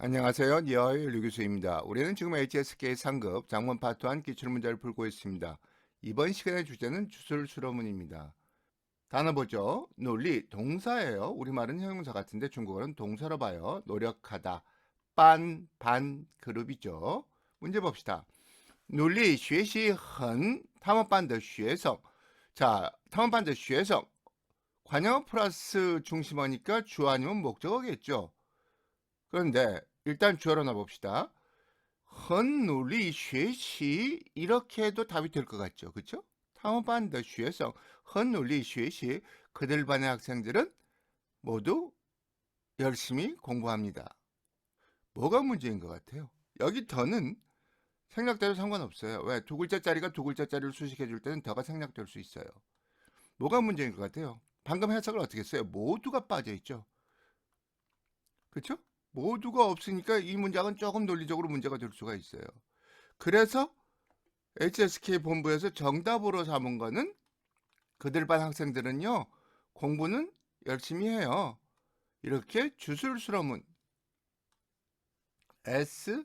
안녕하세요. 니어의 류교수입니다. 우리는 지금 HSK 상급 장문 파트 1 기출문제를 풀고 있습니다. 이번 시간의 주제는 주술수로문입니다. 단어 보죠. 논리, 동사예요. 우리말은 형용사 같은데 중국어는 동사로 봐요. 노력하다, 반, 반, 그룹이죠. 문제 봅시다. 논리, 学习很他们班的学生 자, 他们班的学生 관여 플러스 중심어니까 주어 아니면 목적어겠죠. 그런데 일단 주어로 넣어봅시다. 헌누리 쉐시 이렇게 해도 답이 될 것 같죠. 그렇죠? 타오반더 쉐성 헌누리 쉐시 그들 반의 학생들은 모두 열심히 공부합니다. 뭐가 문제인 것 같아요? 여기 더는 생략돼도 상관없어요. 왜? 두 글자짜리가 두 글자짜리를 수식해 줄 때는 더가 생략될 수 있어요. 뭐가 문제인 것 같아요? 방금 해석을 어떻게 했어요? 모두가 빠져 있죠. 그렇죠? 모두가 없으니까 이 문장은 조금 논리적으로 문제가 될 수가 있어요. 그래서 HSK 본부에서 정답으로 삼은 거는 그들 반 학생들은요. 공부는 열심히 해요. 이렇게 주술수로문 S,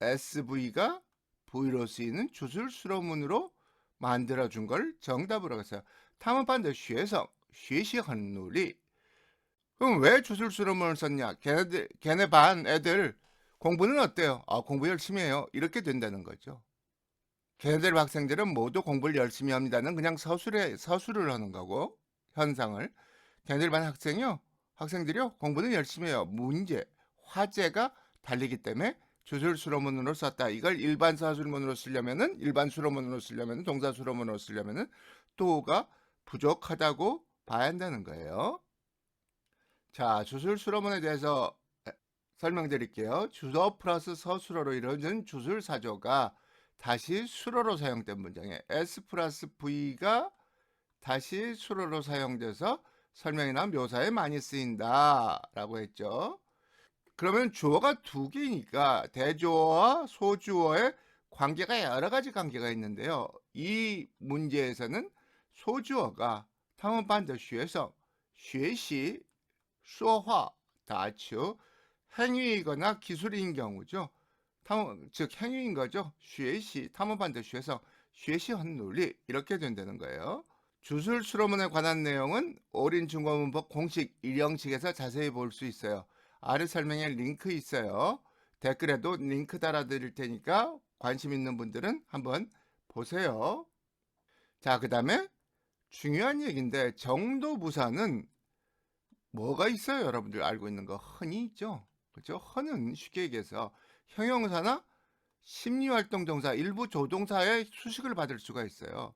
SV가 V로 쓰이는 주술수로문으로 만들어준 걸 정답으로 했어요. 타문반대 쉬에서 쉬시한 놀이 그럼 왜 주술수로문을 썼냐? 걔네들, 걔네 반 애들 공부는 어때요? 아, 공부 열심히 해요. 이렇게 된다는 거죠. 걔네들 학생들은 모두 공부를 열심히 합니다는 그냥 서술에, 서술을 하는 거고, 현상을. 걔네들 반 학생이요? 학생들이요? 공부는 열심히 해요. 문제, 화제가 달리기 때문에 주술수로문으로 썼다. 이걸 일반 사술문으로 쓰려면은, 일반 수로문으로 쓰려면은, 동사 수로문으로 쓰려면은, 또가 부족하다고 봐야 한다는 거예요. 자, 주술 수로문에 대해서 설명드릴게요. 주어 플러스 서술어로 이루어진 주술 사조가 다시 수로로 사용된 문장에 S 플러스 V가 다시 수로로 사용돼서 설명이나 묘사에 많이 쓰인다 라고 했죠. 그러면 주어가 두 개니까 대주어와 소주어의 관계가 여러 가지 관계가 있는데요. 이 문제에서는 소주어가 탐험반드 슈에서 쉐시 수화, 다츠, 행위이거나 기술인 경우죠. 즉 행위인 거죠. 쉐시, 탐험반대 쉐에서 쉐시한 논리 이렇게 된다는 거예요. 주술 수로문에 관한 내용은 어린 중국문법 공식 일형식에서 자세히 볼 수 있어요. 아래 설명에 링크 있어요. 댓글에도 링크 달아드릴 테니까 관심 있는 분들은 한번 보세요. 자, 그 다음에 중요한 얘기인데 정도부사는 뭐가 있어요? 여러분들 알고 있는 거 흔히 있죠. 그렇죠? 흔은 쉽게 얘기해서 형용사나 심리활동 동사 일부 조동사의 수식을 받을 수가 있어요.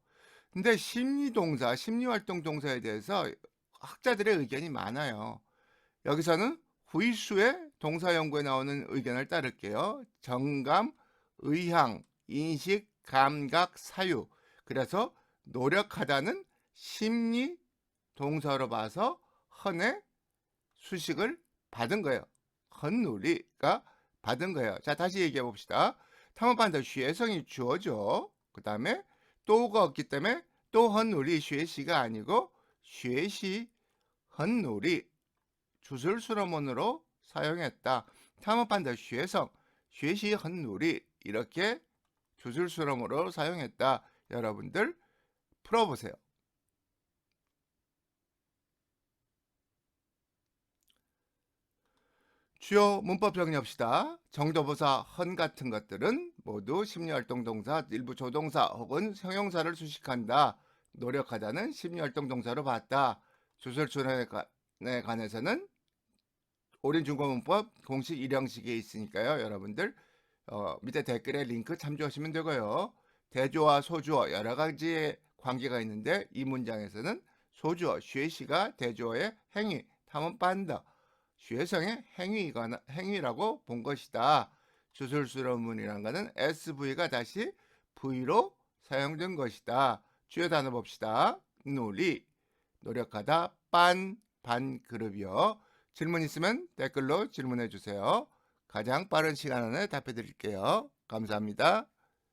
근데 심리동사, 심리활동 동사에 대해서 학자들의 의견이 많아요. 여기서는 후일수의 동사 연구에 나오는 의견을 따를게요. 정감, 의향, 인식, 감각, 사유. 그래서 노력하다는 심리 동사로 봐서 헌의 수식을 받은 거예요. 헌누리가 받은 거예요. 자, 다시 얘기해 봅시다. 탐험반더 쉐성이 주어죠. 그 다음에 또가 없기 때문에 또 헌누리 쉐시가 아니고 쉐시 헌누리 주술수로문으로 사용했다. 탐험반더 쉐성 쉐시 헌누리 이렇게 주술수로문으로 사용했다. 여러분들 풀어보세요. 주요 문법 정리합시다. 정도부사 헌 같은 것들은 모두 심리활동 동사, 일부 조동사 혹은 형용사를 수식한다. 노력하다는 심리활동 동사로 봤다. 주설출에 관해서는 오린 중고문법 공식 일형식에 있으니까요. 여러분들 어, 밑에 댓글에 링크 참조하시면 되고요. 대조와 소주어 여러 가지의 관계가 있는데 이 문장에서는 소주어 쉐시가 대조어의 행위, 탐은 빤다. 죄성의 행위이거나 행위라고 본 것이다. 주술스러운 문이란 것은 SV가 다시 V로 사용된 것이다. 주요 단어 봅시다. 놀이, 노력하다, 빤, 반그룹이요. 질문 있으면 댓글로 질문해 주세요. 가장 빠른 시간 안에 답해 드릴게요. 감사합니다.